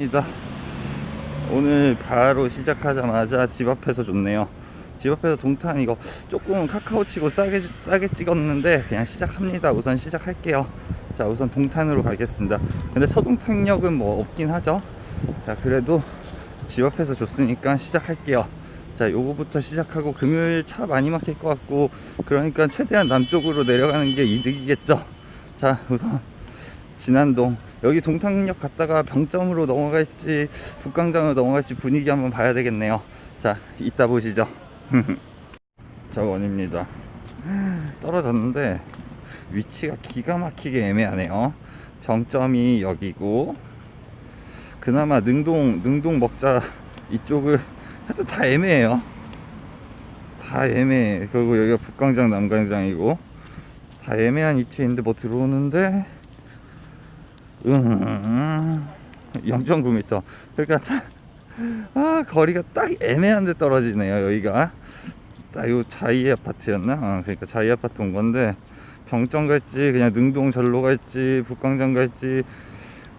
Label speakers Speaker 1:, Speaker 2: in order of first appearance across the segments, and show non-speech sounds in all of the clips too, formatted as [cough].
Speaker 1: 입니다. 오늘 바로 시작하자마자 집 앞에서 좋네요. 집 앞에서 동탄 이거 조금 카카오 치고 싸게 싸게 찍었는데 그냥 시작합니다. 우선 시작할게요. 자 우선 동탄으로 가겠습니다. 근데 서동탄역은 뭐 없긴 하죠. 자 그래도 집 앞에서 좋으니까 시작할게요. 자 요거부터 시작하고 금요일 차 많이 막힐 것 같고 그러니까 최대한 남쪽으로 내려가는 게 이득이겠죠. 자 우선 진안동 여기 동탄역 갔다가 병점으로 넘어갈지 북광장으로 넘어갈지 분위기 한번 봐야 되겠네요. 자 이따 보시죠. [laughs] 자 원입니다. 떨어졌는데 위치가 기가 막히게 애매하네요. 병점이 여기고 그나마 능동 능동 먹자 이쪽을 하여튼 다 애매해요. 다 애매해. 그리고 여기가 북광장 남광장이고. 다 애매한 위치인데 뭐 들어오는데 음, 0.9m. 그러니까 딱, 아 거리가 딱 애매한데 떨어지네요. 여기가 딱 요 자이 아파트였나? 아, 그러니까 자이 아파트 온 건데 병점 갈지 그냥 능동 절로 갈지 북광장 갈지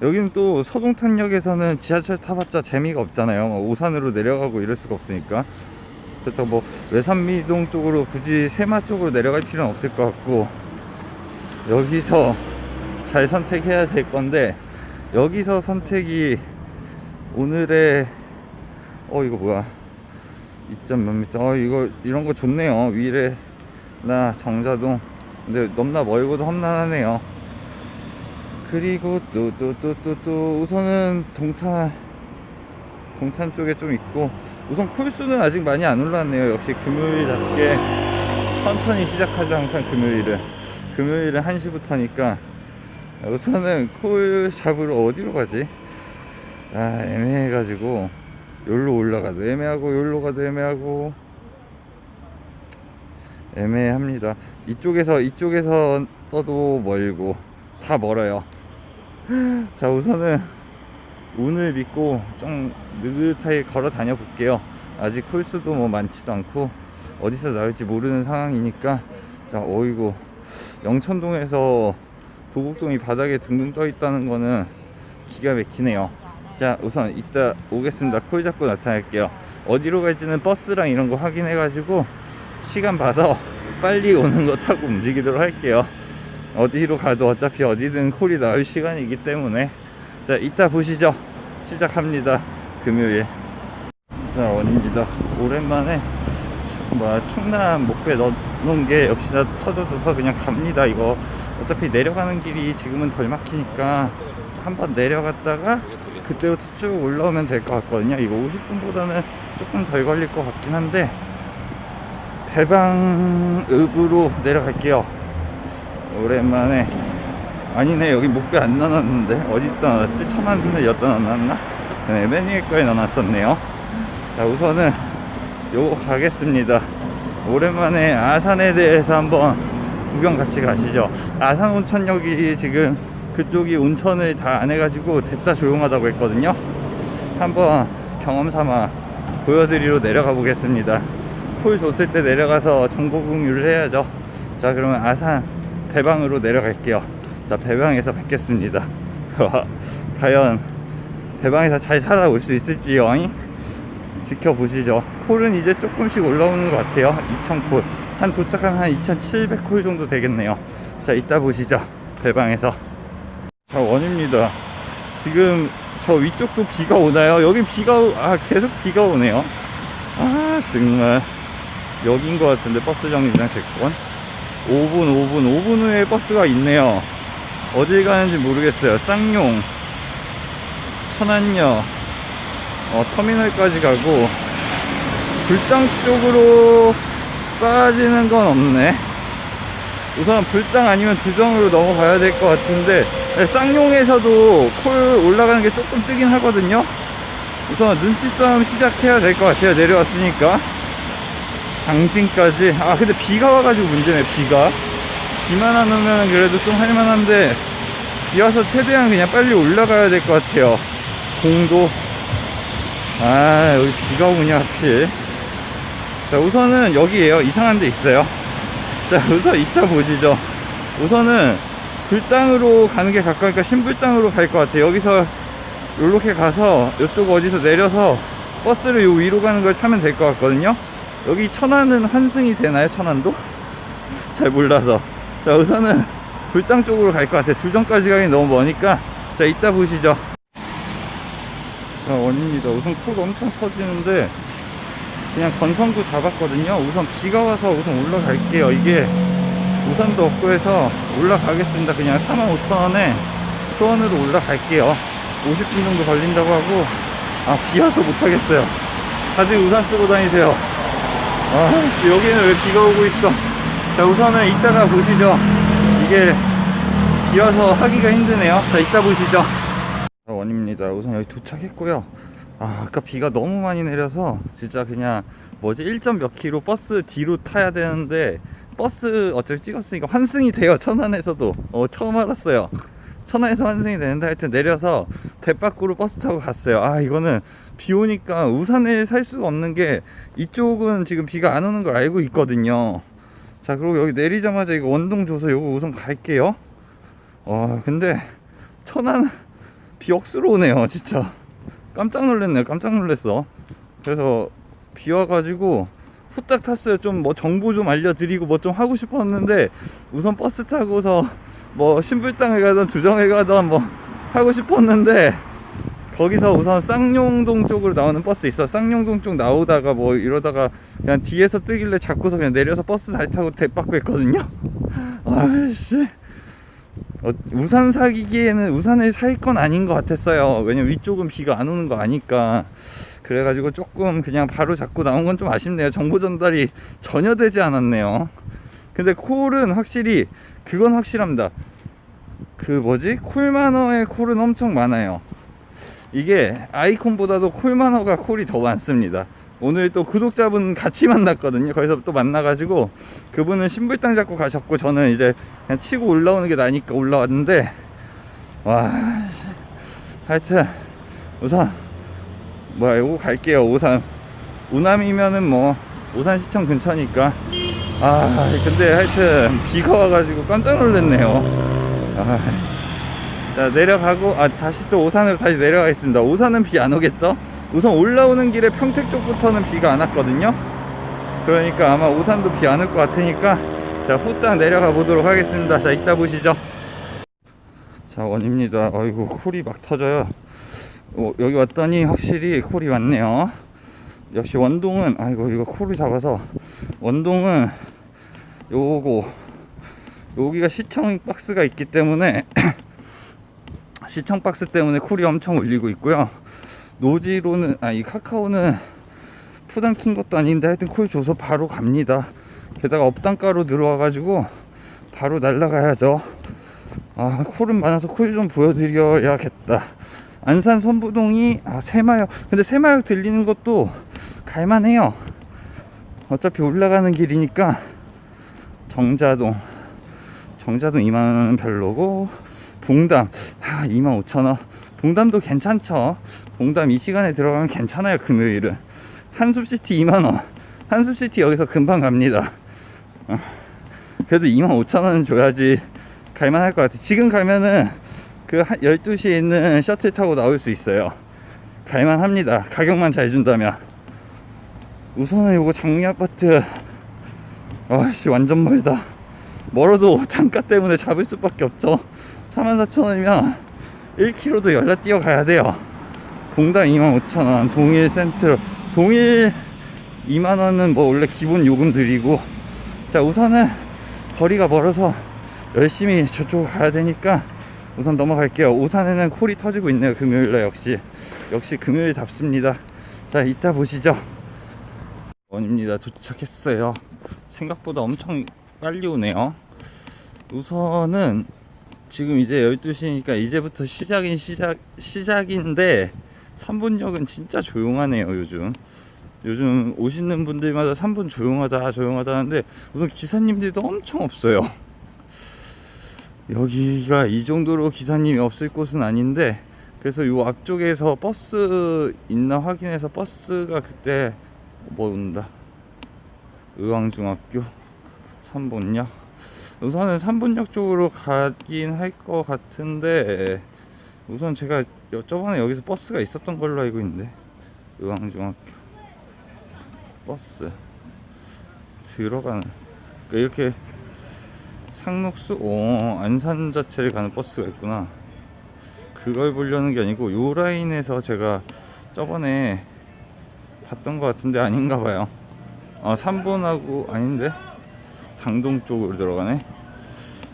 Speaker 1: 여기는 또 서동탄역에서는 지하철 타봤자 재미가 없잖아요. 뭐 오산으로 내려가고 이럴 수가 없으니까. 그래서 뭐 외산미동 쪽으로 굳이 세마 쪽으로 내려갈 필요는 없을 것 같고 여기서 잘 선택해야 될 건데 여기서 선택이 오늘의 어 이거 뭐야? 2점 몇 미터? 어 이거 이런 거 좋네요. 위례나 정자동. 근데 넘나 멀고도 험난하네요. 그리고 또 또 또 또 또 우선은 동탄 동탄 쪽에 좀 있고 우선 콜수는 아직 많이 안 올랐네요. 역시 금요일답게 천천히 시작하죠 항상 금요일은. 금요일은 1시부터니까 우선은 콜 잡으러 어디로 가지? 아 애매해가지고 여기로 올라가도 애매하고 여기로 가도 애매하고 애매합니다. 이쪽에서 이쪽에서 떠도 멀고 다 멀어요. 자 우선은 운을 믿고 좀 느긋하게 걸어 다녀 볼게요. 아직 콜수도 뭐 많지도 않고 어디서 나올지 모르는 상황이니까 자 어이구. 영천동에서 도곡동이 바닥에 둥둥 떠 있다는 거는 기가 막히네요. 자, 우선 이따 오겠습니다. 콜 잡고 나타날게요. 어디로 갈지는 버스랑 이런 거 확인해 가지고 시간 봐서 빨리 오는 거 타고 움직이도록 할게요. 어디로 가도 어차피 어디든 콜이 나올 시간이기 때문에 자, 이따 보시죠. 시작합니다. 금요일. 자, 원입니다. 오랜만에 충- 뭐야, 충남 목배 넣어놓은 게 역시나 터져줘서 그냥 갑니다. 이거 어차피 내려가는 길이 지금은 덜 막히니까 한번 내려갔다가 그때부터 쭉 올라오면 될 것 같거든요. 이거 50분보다는 조금 덜 걸릴 것 같긴 한데 배방읍으로 내려갈게요. 오랜만에 아니네 여기 목배 안 넣어놨는데 어디다 넣었지? 천안군에 여다 넣어놨나? 네, 맨 위에 거에 넣어놨었네요. 자 우선은 요거 가겠습니다. 오랜만에 아산에 대해서 한번 구경 같이 가시죠. 아산 온천역이 지금 그쪽이 온천을 다 안 해가지고 됐다 조용하다고 했거든요. 한번 경험 삼아 보여드리러 내려가 보겠습니다. 콜 줬을 때 내려가서 정보 공유를 해야죠. 자, 그러면 아산 배방으로 내려갈게요. 자, 배방에서 뵙겠습니다. [laughs] 과연 배방에서 잘 살아올 수 있을지요? 잉? 지켜보시죠. 콜은 이제 조금씩 올라오는 것 같아요. 2000콜. 한 도착하면 한 2700콜 정도 되겠네요. 자, 이따 보시죠. 배방에서. 자, 원입니다. 지금 저 위쪽도 비가 오나요? 여긴 비가, 오- 아, 계속 비가 오네요. 아, 정말. 여긴 것 같은데, 버스 정류장 제권. 5분, 5분, 5분 후에 버스가 있네요. 어딜 가는지 모르겠어요. 쌍용, 천안역, 어, 터미널까지 가고 불당 쪽으로 빠지는 건 없네. 우선 불당 아니면 두정으로 넘어가야 될 것 같은데 네, 쌍용에서도 콜 올라가는 게 조금 뜨긴 하거든요. 우선 눈치 싸움 시작해야 될 것 같아요 내려왔으니까. 당진까지. 아 근데 비가 와가지고 문제네 비가. 비만 안 오면 그래도 좀 할만한데 비 와서 최대한 그냥 빨리 올라가야 될 것 같아요. 공도. 아 여기 비가 오냐 하필 자 우선은 여기에요 이상한 데 있어요 자 [laughs] 우선 이따 보시죠 우선은 불당으로 가는 게 가까우니까 신불당으로 갈 것 같아요 여기서 요렇게 가서 이쪽 어디서 내려서 버스를 요 위로 가는 걸 타면 될 것 같거든요. 여기 천안은 환승이 되나요? 천안도? [laughs] 잘 몰라서. 자, 우선은 불당 쪽으로 갈 것 같아요. 주정까지 가기 너무 머니까. 자, 이따 보시죠. 자, 원입니다. 우선 코가 엄청 터지는데, 그냥 건성구 잡았거든요. 우선 비가 와서 우선 올라갈게요. 이게 우산도 없고 해서 올라가겠습니다. 그냥 45,000원에 수원으로 올라갈게요. 50분 정도 걸린다고 하고, 아, 비 와서 못하겠어요. 다들 우산 쓰고 다니세요. 아, 여기는 왜 비가 오고 있어? 자, 우선은 이따가 보시죠. 이게 비 와서 하기가 힘드네요. 자, 이따 보시죠. 자, 원입니다. 우선 여기 도착했고요. 아, 아까 비가 너무 많이 내려서 진짜 그냥 뭐지 1점 몇 킬로 버스 뒤로 타야 되는데 버스 어차피 찍었으니까 환승이 돼요. 천안에서도. 어, 처음 알았어요. 천안에서 환승이 되는데 하여튼 내려서 대밖으로 버스 타고 갔어요. 아, 이거는 비 오니까 우산을 살 수가 없는 게 이쪽은 지금 비가 안 오는 걸 알고 있거든요. 자, 그리고 여기 내리자마자 이거 원동 줘서 요거 우선 갈게요. 어, 근데 천안 비 억수로 오네요, 진짜. 깜짝 놀랐네요, 깜짝 놀랐어. 그래서 비 와가지고 후딱 탔어요. 좀 뭐 정보 좀 알려드리고 뭐 좀 하고 싶었는데 우선 버스 타고서 뭐 신불당에 가든 주정에 가든 뭐 하고 싶었는데 거기서 우선 쌍용동 쪽으로 나오는 버스 있어. 쌍용동 쪽 나오다가 뭐 이러다가 그냥 뒤에서 뜨길래 잡고서 그냥 내려서 버스 다시 타고 대받고 했거든요. [laughs] 아이씨. 어, 우산 사기기에는 우산을 살 건 아닌 것 같았어요. 왜냐면 위쪽은 비가 안 오는 거 아니까. 그래가지고 조금 그냥 바로 잡고 나온 건 좀 아쉽네요. 정보 전달이 전혀 되지 않았네요. 근데 콜은 확실히, 그건 확실합니다. 그 뭐지? 콜마너의 콜은 엄청 많아요. 이게 아이콘보다도 콜마너가 콜이 더 많습니다. 오늘 또 구독자분 같이 만났거든요. 거기서 또 만나가지고 그분은 신불당 잡고 가셨고 저는 이제 그냥 치고 올라오는 게 나니까 올라왔는데 와 하여튼 우선 뭐야 이거 갈게요 우산. 우남이면은 뭐 우산 시청 근처니까. 아 근데 하여튼 비가 와가지고 깜짝 놀랐네요. 아, 자 내려가고 아 다시 또 오산으로 다시 내려가겠습니다. 오산은 비 안 오겠죠 우선 올라오는 길에 평택 쪽부터는 비가 안 왔거든요. 그러니까 아마 오산도 비 안 올 것 같으니까 자 후딱 내려가 보도록 하겠습니다. 자 이따 보시죠. 자 원입니다. 어이구 콜이 막 터져요. 어, 여기 왔더니 확실히 콜이 왔네요. 역시 원동은 아이고 이거 콜을 잡아서 원동은 요거 여기가 시청 박스가 있기 때문에 [clears throat] 시청 박스 때문에 콜이 엄청 울리고 있고요 노지로는 아이 카카오는 푸단 킨 것도 아닌데 하여튼 콜 줘서 바로 갑니다. 게다가 업단가로 들어와 가지고 바로 날라가야죠. 아 콜은 많아서 콜 좀 보여드려야겠다. 안산 선부동이 아 새마역 근데 새마역 들리는 것도 갈만해요. 어차피 올라가는 길이니까 정자동 정자동 2만원은 별로고 봉담. 아 2만 5천원. 봉담도 괜찮죠 봉담 이 시간에 들어가면 괜찮아요 금요일은. 한숲시티 2만원. 한숲시티 여기서 금방 갑니다. 어, 그래도 2만 5천원은 줘야지 갈만 할 것 같아. 지금 가면은 그 12시에 있는 셔틀 타고 나올 수 있어요. 갈만 합니다. 가격만 잘 준다면. 우선은 요거 장미 아파트. 아씨 완전 멀다. 멀어도 단가 때문에 잡을 수밖에 없죠. 44,000원이면 1km도 연락 뛰어 가야 돼요 봉당 25,000원 동일 센트럴 동일 2만원은 뭐 원래 기본 요금 드리고. 자 우선은 거리가 멀어서 열심히 저쪽 가야 되니까 우선 넘어갈게요. 오산에는 콜이 터지고 있네요 금요일날 역시. 역시 금요일 답습니다. 자 이따 보시죠. 원입니다. 도착했어요. 생각보다 엄청 빨리 오네요. 우선은 지금 이제 12시니까 이제부터 시작인 시작 시작인데 3분역은 진짜 조용하네요 요즘. 요즘 오시는 분들마다 3분 조용하다 조용하다 하는데 우선 기사님들도 엄청 없어요. 여기가 이 정도로 기사님이 없을 곳은 아닌데 그래서 요 앞쪽에서 버스 있나 확인해서 버스가 그때 뭐 온다. 의왕중학교 3번역. 우선은 3번역 쪽으로 가긴 할 것 같은데 우선 제가 여- 저번에 여기서 버스가 있었던 걸로 알고 있는데 의왕중학교. 버스. 들어가는 그러니까 이렇게 상록수 오 안산 자체를 가는 버스가 있구나. 그걸 보려는 게 아니고 요 라인에서 제가 저번에 봤던 것 같은데 아닌가 봐요. 아 3번하고 아닌데? 당동 쪽으로 들어가네?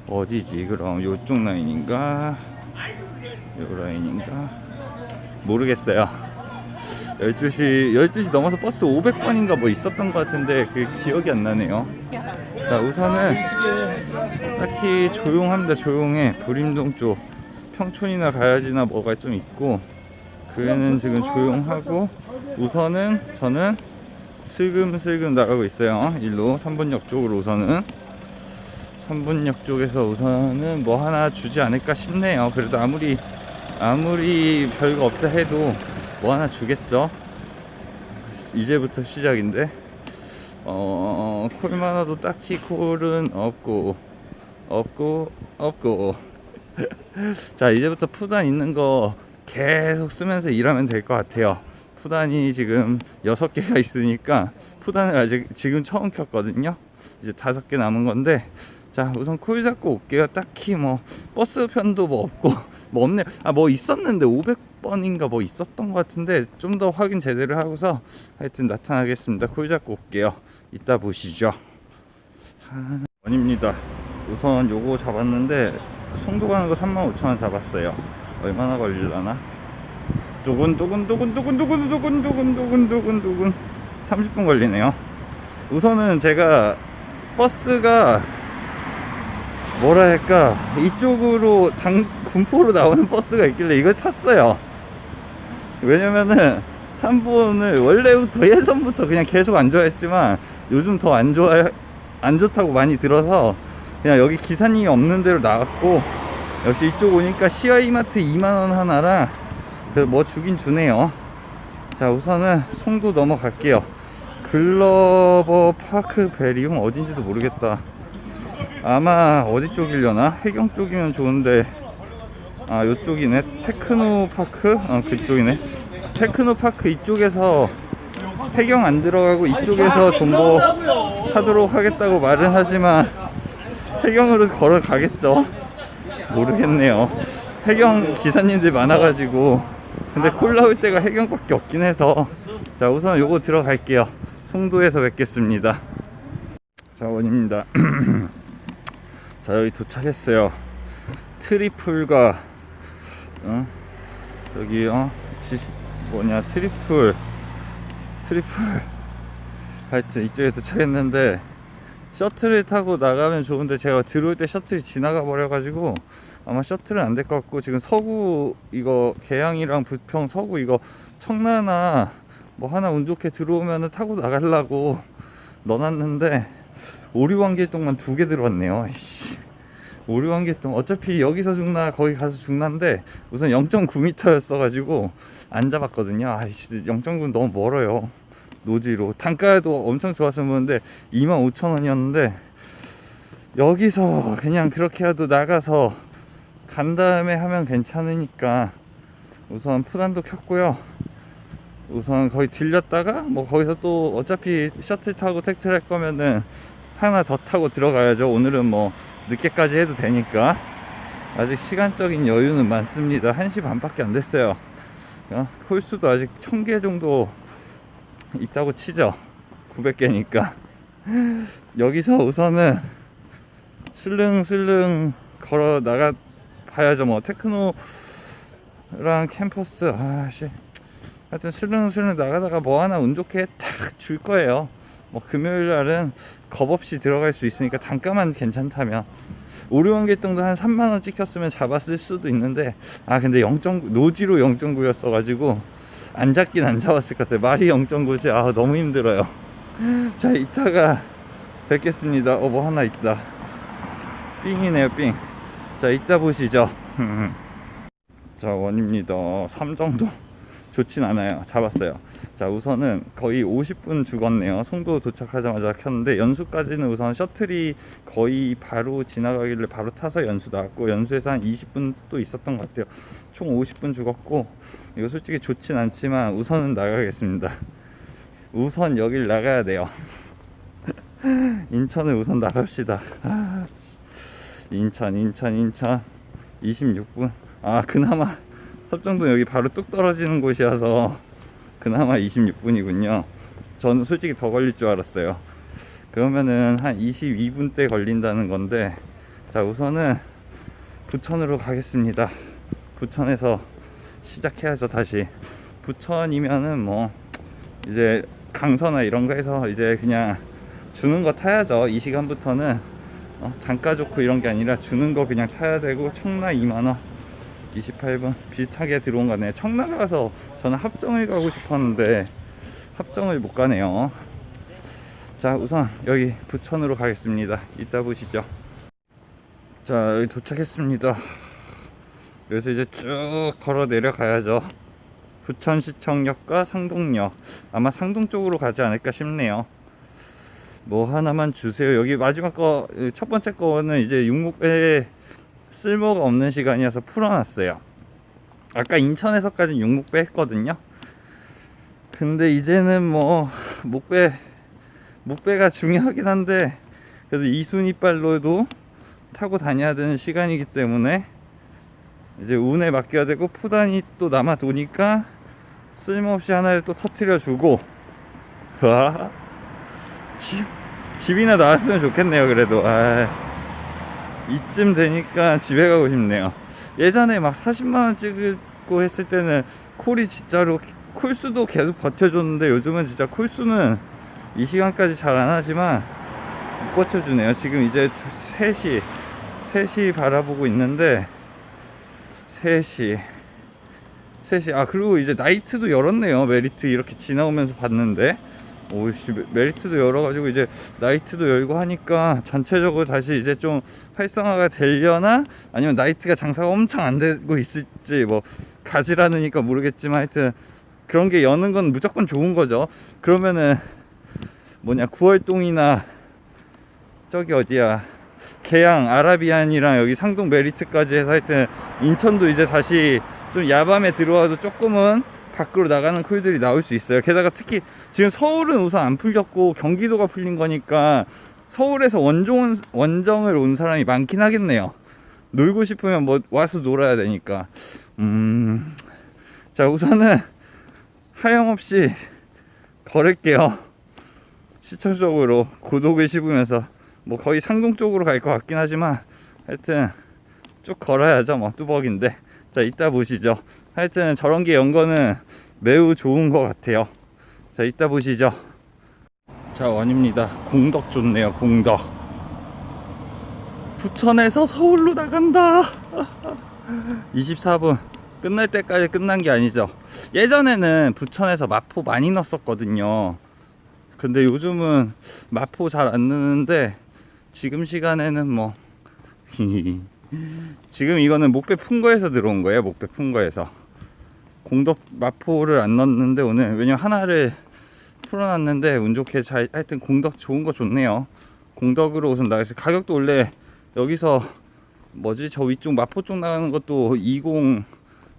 Speaker 1: 어디지 그럼? 요쪽 라인인가 요 라인인가? 모르겠어요. 12시 12시 넘어서 버스 500번인가 뭐 있었던 것 같은데 그 기억이 안 나네요. 자 우선은 딱히 조용합니다 조용해. 부림동 쪽 평촌이나 가야지나 뭐가 좀 있고 그애는 지금 조용하고 우선은 저는 슬금슬금 나가고 있어요. 일로 3번역 쪽으로 우선은. 3번역 쪽에서 우선은 뭐 하나 주지 않을까 싶네요. 그래도 아무리 아무리 별거 없다 해도 뭐 하나 주겠죠? 이제부터 시작인데? 어 콜마나도 딱히 콜은 없고 없고 없고. [laughs] 자 이제부터 푸단 있는 거 계속 쓰면서 일하면 될 것 같아요. 푸단이 지금 6개가 있으니까 푸단을 아직 지금 처음 켰거든요. 이제 5개 남은 건데 자 우선 콜 잡고 올게요. 딱히 뭐 버스 편도 뭐 없고 [laughs] 뭐 없네 아뭐 있었는데 500번인가 뭐 있었던 것 같은데 좀 더 확인 제대로 하고서 하여튼 나타나겠습니다. 콜 잡고 올게요. 이따 보시죠. 하... 원입니다. 우선 요거 잡았는데 송도 가는 거 35,000원 잡았어요. 얼마나 걸릴라나? 두근 두근 두근 두근 두근 두근 두근 두근 두근 두근. 30분 걸리네요. 우선은 제가 버스가 뭐라 할까? 이쪽으로 당 군포로 나오는 버스가 있길래 이걸 탔어요. 왜냐면은 3번을 원래부터 예전부터 그냥 계속 안 좋아했지만 요즘 더 안 좋아 안 좋다고 많이 들어서 그냥 여기 기사님이 없는 데로 나갔고 역시 이쪽 오니까 시아이마트 2만원 하나랑 그뭐 주긴 주네요. 자 우선은 송도 넘어갈게요. 글러버 파크 베리움 어딘지도 모르겠다 아마 어디 쪽이려나? 해경 쪽이면 좋은데. 아 요쪽이네. 테크노 파크? 어 그쪽이네. 테크노 파크 이쪽에서 해경 안 들어가고 이쪽에서 존버 하도록 하겠다고 말은 하지만 해경으로 걸어가겠죠. 모르겠네요. 해경 기사님들 많아가지고. 근데 콜 나올 때가 해경밖에 없긴 해서. 자 우선 요거 들어갈게요. 송도에서 뵙겠습니다. 자 원입니다 [clears throat] 자 여기 도착했어요. 트리플과 어? 여기 어? 지, 뭐냐 트리플. 트리플. 하여튼 이쪽에 도착했는데 셔틀을 타고 나가면 좋은데 제가 들어올 때 셔틀이 지나가 버려 가지고 아마 셔틀은 안 될 것 같고 지금 서구 이거 계양이랑 부평 서구 이거 청라나 뭐 하나 운 좋게 들어오면은 타고 나가려고 넣어놨는데 오류관계동만 두 개 들어왔네요. 아이씨. 오류관계동 어차피 여기서 죽나 거기 가서 죽나인데 우선 0.9m였어 가지고 안 잡았거든요. 아이씨 0.9는 너무 멀어요. 노지로 단가도 엄청 좋았었는데 25,000원이었는데 여기서 그냥 그렇게 해도 나가서 간 다음에 하면 괜찮으니까 우선 푸단도 켰고요. 우선 거기 들렸다가 뭐 거기서 또 어차피 셔틀 타고 택트를 할 거면은 하나 더 타고 들어가야죠. 오늘은 뭐 늦게까지 해도 되니까 아직 시간적인 여유는 많습니다. 1시 반밖에 안 됐어요. 어? 콜수도 아직 1000개 정도 있다고 치죠. 900개니까. 여기서 우선은 슬릉슬릉 걸어 나가 봐야죠. 뭐 테크노랑 캠퍼스 아씨 하여튼 슬릉슬릉 나가다가 뭐 하나 운 좋게 탁 줄 거예요. 뭐 금요일 날은 겁 없이 들어갈 수 있으니까 단가만 괜찮다면 오류원계동도 한 3만 원 찍혔으면 잡았을 수도 있는데 아 근데 0.9 노지로 0.9였어 가지고 안 잡긴 안 잡았을 것 같아요. 말이 0.9지 아 너무 힘들어요. [laughs] 자 이따가 뵙겠습니다. 어 뭐 하나 있다. 삥이네요 삥. 자 이따 보시죠. [laughs] 자 원입니다. 삼정동 좋진 않아요. 잡았어요. 자, 우선은 거의 50분 죽었네요. 송도 도착하자마자 켰는데 연수까지는 우선 셔틀이 거의 바로 지나가길래 바로 타서 연수 나왔고 연수에서 한 20분 또 있었던 것 같아요. 총 50분 죽었고 이거 솔직히 좋진 않지만 우선은 나가겠습니다. 우선 여길 나가야 돼요. [laughs] 인천을 우선 나갑시다. 아, 인천, 인천, 인천. 26분. 아, 그나마 섭정동 여기 바로 뚝 떨어지는 곳이어서 그나마 26분이군요. 저는 솔직히 더 걸릴 줄 알았어요. 그러면은 한 22분 때 걸린다는 건데, 자, 우선은 부천으로 가겠습니다. 부천에서 시작해야죠, 다시. 부천이면은 뭐, 이제 강서나 이런 거에서 이제 그냥 주는 거 타야죠. 이 시간부터는 어, 단가 좋고 이런 게 아니라 주는 거 그냥 타야 되고 청라 2만원 28분 비슷하게 들어온 거네 청라 가서 저는 합정을 가고 싶었는데 합정을 못 가네요. 자 우선 여기 부천으로 가겠습니다. 이따 보시죠. 자 여기 도착했습니다. 여기서 이제 쭉 걸어 내려가야죠. 부천시청역과 상동역. 아마 상동 쪽으로 가지 않을까 싶네요. 뭐 하나만 주세요. 여기 마지막 거 첫 번째 거는 이제 육목배 쓸모가 없는 시간이어서 풀어놨어요. 아까 인천에서까지 육목배 했거든요. 근데 이제는 뭐 목배 목배가 중요하긴 한데 그래도 이순이빨로도 타고 다녀야 되는 시간이기 때문에 이제 운에 맡겨야 되고 푸단이 또 남아 도니까 쓸모없이 하나를 또 터트려 주고 와 집, 집이나 나왔으면 좋겠네요 그래도 아, 이쯤 되니까 집에 가고 싶네요. 예전에 막 40만원 찍고 했을 때는 콜이 진짜로 콜수도 계속 버텨줬는데 요즘은 진짜 콜수는 이 시간까지 잘 안 하지만 못 버텨주네요. 지금 이제 3시 3시 바라보고 있는데 3시 3시 아 그리고 이제 나이트도 열었네요. 메리트 이렇게 지나오면서 봤는데 오씨 메리트도 열어가지고 이제 나이트도 열고 하니까 전체적으로 다시 이제 좀 활성화가 되려나? 아니면 나이트가 장사가 엄청 안 되고 있을지 뭐 가지 않으니까 모르겠지만 하여튼 그런 게 여는 건 무조건 좋은 거죠. 그러면은 뭐냐 9월동이나 저기 어디야 계양 아라비안이랑 여기 상동 메리트까지 해서 하여튼 인천도 이제 다시 좀 야밤에 들어와도 조금은 밖으로 나가는 콜들이 나올 수 있어요. 게다가 특히 지금 서울은 우선 안 풀렸고 경기도가 풀린 거니까 서울에서 원종, 원정을 온 사람이 많긴 하겠네요. 놀고 싶으면 뭐 와서 놀아야 되니까. 음, 자, 우선은 하염없이 걸을게요. 시청적으로 고독을 씹으면서 뭐 거의 상동 쪽으로 갈 것 같긴 하지만 하여튼 쭉 걸어야죠. 뭐 뚜벅인데. 자, 이따 보시죠. 하여튼 저런 게 연거는 매우 좋은 것 같아요. 자, 이따 보시죠. 자, 원입니다. 공덕 좋네요, 공덕. 부천에서 서울로 나간다. [laughs] 24분. 끝날 때까지 끝난 게 아니죠. 예전에는 부천에서 마포 많이 넣었거든요. 근데 요즘은 마포 잘 안 넣는데 지금 시간에는 뭐 [laughs] 지금 이거는 목배 풍거에서 들어온 거예요. 목배 풍거에서. 공덕 마포를 안 넣었는데 오늘 왜냐면 하나를 풀어놨는데 운 좋게 잘 하여튼 공덕 좋은 거 좋네요. 공덕으로 우선 나가서 가격도 원래 여기서 뭐지? 저 위쪽 마포 쪽 나가는 것도 20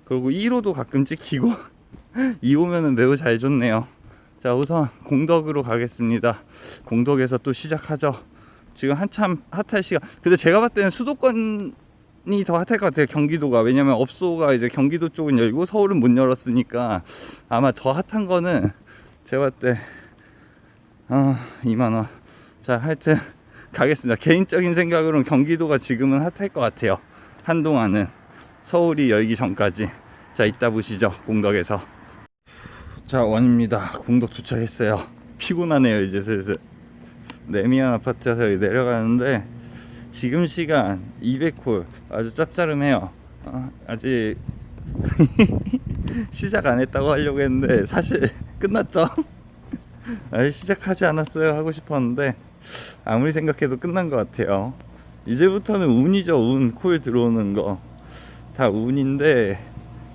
Speaker 1: 그리고 1호도 가끔 찍히고 [laughs] 2호면은 매우 잘 좋네요. 자 우선 공덕으로 가겠습니다. 공덕에서 또 시작하죠. 지금 한참 핫할 시간. 근데 제가 봤을 때는 수도권 이 더 핫할 것 같아요 경기도가. 왜냐면 업소가 이제 경기도 쪽은 열고 서울은 못 열었으니까 아마 더 핫한 거는 제가 때 아, 2만 원 자 하여튼 가겠습니다. 개인적인 생각으로는 경기도가 지금은 핫할 것 같아요. 한동안은. 서울이 열기 전까지. 자 이따 보시죠 공덕에서. 자 원입니다. 공덕 도착했어요. 피곤하네요 이제 슬슬. 레미안 아파트에서 내려가는데 지금 시간 200콜 아주 짭짤해요. 어, 아직 [laughs] 시작 안 했다고 하려고 했는데 사실 끝났죠? [laughs] 시작하지 않았어요 하고 싶었는데 아무리 생각해도 끝난 것 같아요. 이제부터는 운이죠 운. 콜 들어오는 거. 다 운인데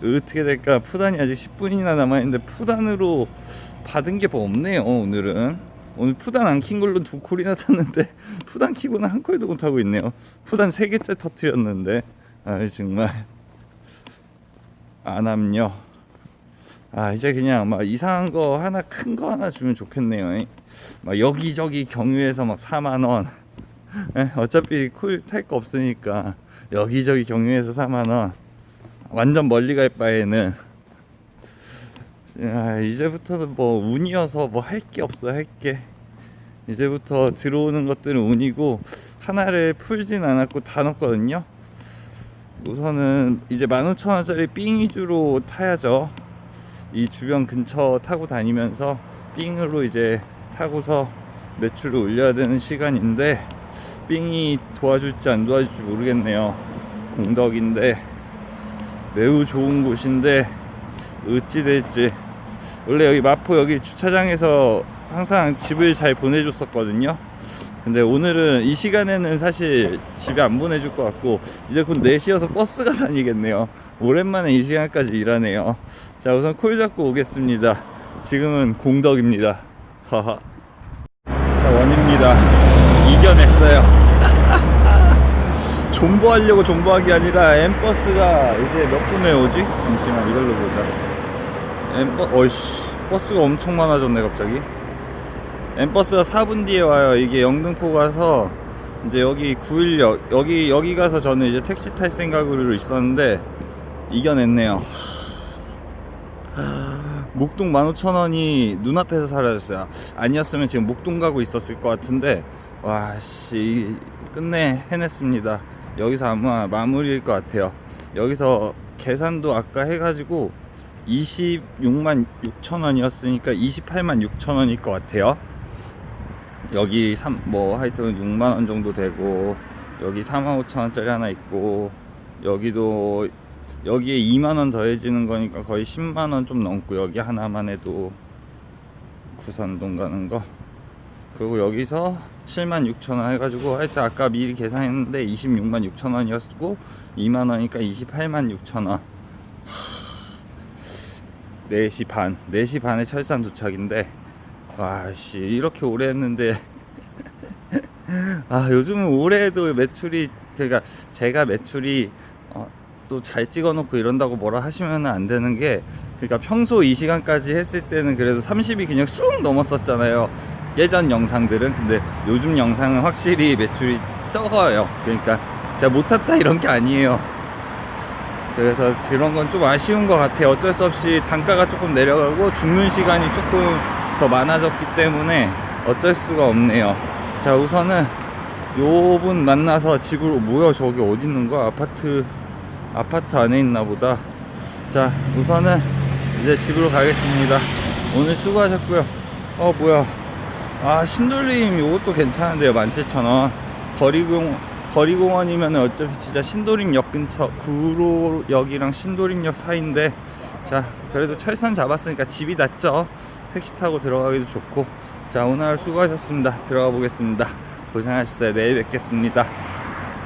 Speaker 1: 어떻게 될까? 푸단이 아직 10분이나 남아있는데 푸단으로 받은 게 뭐 없네요 오늘은 오늘 푸단 안 킨 걸로 두 콜이나 탔는데 [laughs] 푸단 키고는 한 콜도 못 하고 있네요. 푸단 세 개째 터트렸는데. 아 정말. 안함요 아 이제 그냥 막 이상한 거 하나 큰 거 하나 주면 좋겠네요. 이. 막 여기저기 경유해서 막 4만 원. [laughs] 예, 어차피 콜 탈 거 없으니까 여기저기 경유해서 4만 원. 완전 멀리 갈 바에는. 야, 이제부터는 뭐 운이어서 뭐 할 게 없어 할 게 이제부터 들어오는 것들은 운이고 하나를 풀진 않았고 다 넣었거든요. 우선은 이제 15,000원짜리 삥 위주로 타야죠. 이 주변 근처 타고 다니면서 삥으로 이제 타고서 매출을 올려야 되는 시간인데 삥이 도와줄지 안 도와줄지 모르겠네요. 공덕인데 매우 좋은 곳인데 어찌 될지. 원래 여기 마포 여기 주차장에서 항상 집을 잘 보내줬었거든요. 근데 오늘은 이 시간에는 사실 집에 안 보내줄 것 같고 이제 곧 4시여서 버스가 [laughs] 다니겠네요. 오랜만에 이 시간까지 일하네요. 자 우선 콜 잡고 오겠습니다. 지금은 공덕입니다. 하하. 자 원입니다. 이겨냈어요. [laughs] 존버한 게 아니라 엠버스가 이제 몇 분에 오지? 잠시만 이걸로 보자. 엠버 어이씨 버스가 엄청 많아졌네 갑자기 엠버스가 4분 뒤에 와요. 이게 영등포 가서 이제 여기 9일역 여기 여기 가서 저는 이제 택시 탈 생각으로 있었는데 이겨냈네요. 목동 15,000원이 눈앞에서 사라졌어요. 아니었으면 지금 목동 가고 있었을 것 같은데 와씨 끝내 해냈습니다. 여기서 아마 마무리일 것 같아요. 여기서 계산도 아까 해가지고 26만 6천 원이었으니까 28만 6천 원일 것 같아요 여기 3, 뭐 하여튼 6만 원 정도 되고 여기 4만 5천 원짜리 하나 있고 여기도 여기에 2만 원 더해지는 거니까 거의 10만 원 좀 넘고 여기 하나만 해도 구산동 가는 거. 그리고 여기서 7만 6천 원 해가지고 하여튼 아까 미리 계산했는데 26만 6천 원이었고 2만 원이니까 28만 6천 원. 4시 반 4시 반에 철산 도착인데 와씨 이렇게 오래 했는데. 아 요즘은 올해도 매출이 그러니까 제가 매출이 어, 또잘 찍어놓고 이런다고 뭐라 하시면 안 되는 게 그러니까 평소 이 시간까지 했을 때는 그래도 30이 그냥 쑥 넘었었잖아요. 예전 영상들은. 근데 요즘 영상은 확실히 매출이 적어요. 그러니까 제가 못했다 이런 게 아니에요. 그래서 그런 건 좀 아쉬운 것 같아요. 어쩔 수 없이 단가가 조금 내려가고 죽는 시간이 조금 더 많아졌기 때문에 어쩔 수가 없네요. 자 우선은 요분 만나서 집으로 뭐야 저기 어디 있는 거야? 아파트 아파트 안에 있나 보다. 자 우선은 이제 집으로 가겠습니다. 오늘 수고하셨고요. 어 뭐야. 아 신돌림 요것도 괜찮은데요 17,000원. 거리공 거리공원이면 어차피 진짜 신도림역 근처 구로역이랑 신도림역 사이인데 자 그래도 철선 잡았으니까 집이 낫죠? 택시 타고 들어가기도 좋고. 자 오늘 수고하셨습니다. 들어가 보겠습니다. 고생하셨어요. 내일 뵙겠습니다